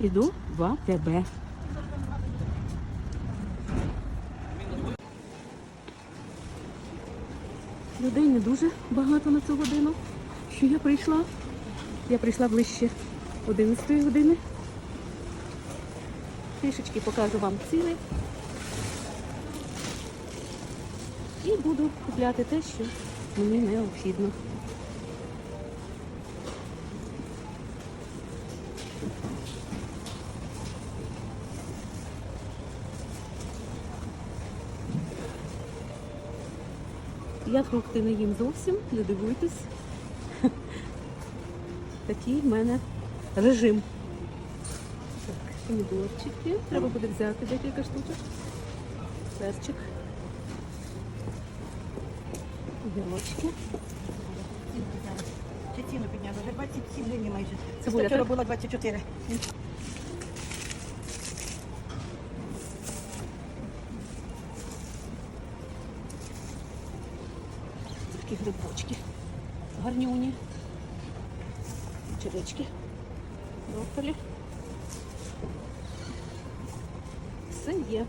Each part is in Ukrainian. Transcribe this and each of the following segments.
Іду в АТБ. Людей не дуже багато на цю годину. Що я прийшла? Я прийшла ближче 11 години. Трішечки покажу вам ціни. І буду купляти те, що мені необхідно. Я фрукти не їм зовсім, не дивуйтесь. Такий в мене режим. Так, помідорчики. Треба буде взяти декілька штучок. Перчик. Огірочки. Чи ціну підняли? Вже 27 гривень майже. Це було 24. Такі грибочки. Гарнюні. Черечки. Брокколі. Все є.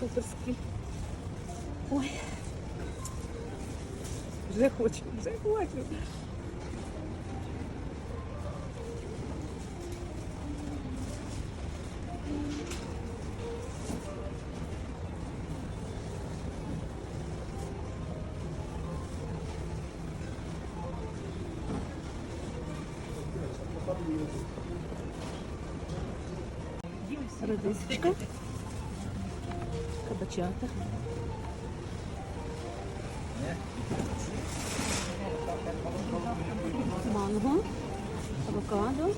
Суперський. Ой. Вже хочу, вже хочу. Радисочка. Кабачата. Манго. Авокадо.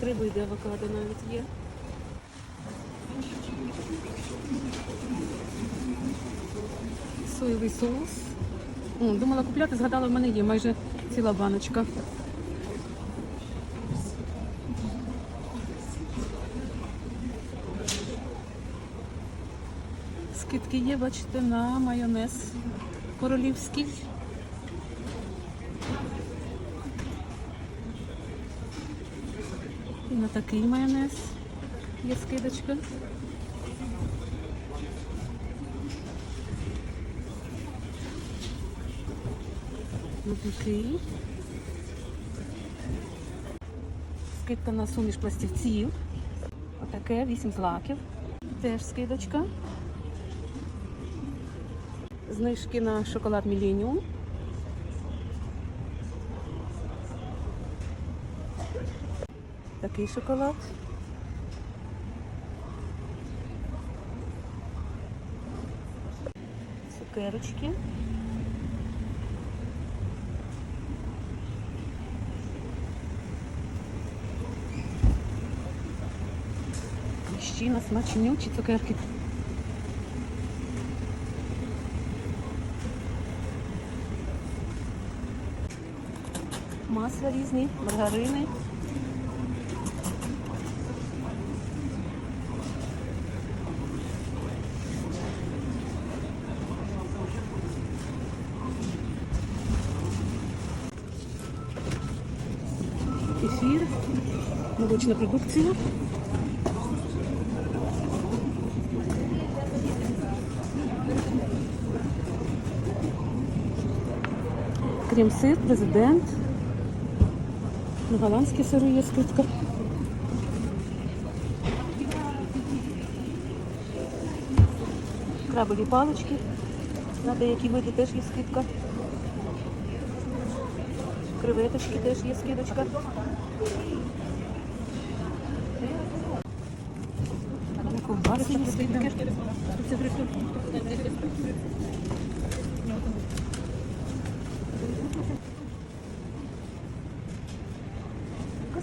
Три види авокадо навіть є. Соєвий соус. О, думала купляти, згадала, в мене є майже ціла баночка. Скидки є, бачите, на майонез королівський. І на такий майонез є скидочка. На такий. Скидка на суміш пластівців. Отаке, 8 злаків. Теж скидочка. Знижки на шоколад Міленіум. Такий шоколад. Цукерочки. Мужчина, смачнючі цукерки. Масла різні, маргарини. Кефір, молочна продукція. Крем-сир, президент. На голландські сири є скидка. Крабові палички. На деякі види теж є скидка. Креветочки теж є скидочка. Ковбаси є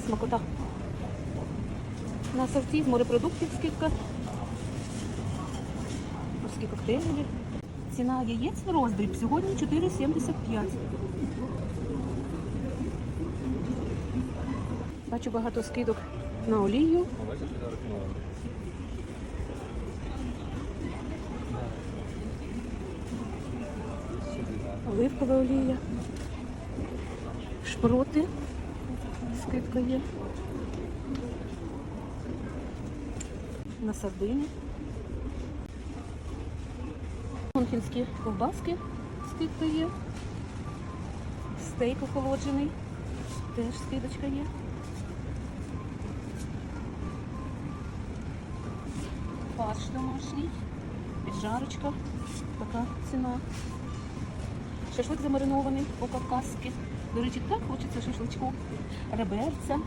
смакота. На асорті з морепродуктів скидка. Морські коктейлі. Ціна яєць в роздріб сьогодні 4,75. Бачу багато скидок на олію. Оливкова олія. Шпроти скидка є. На сардини. Мюнхенські ковбаски скидка є. Стейк охолоджений. Теж скидочка є. Фарш домашній. Піджарочка. Така ціна. Шашлик замаринований по-кавказськи. До речі, так хочеться шашличку. Реберця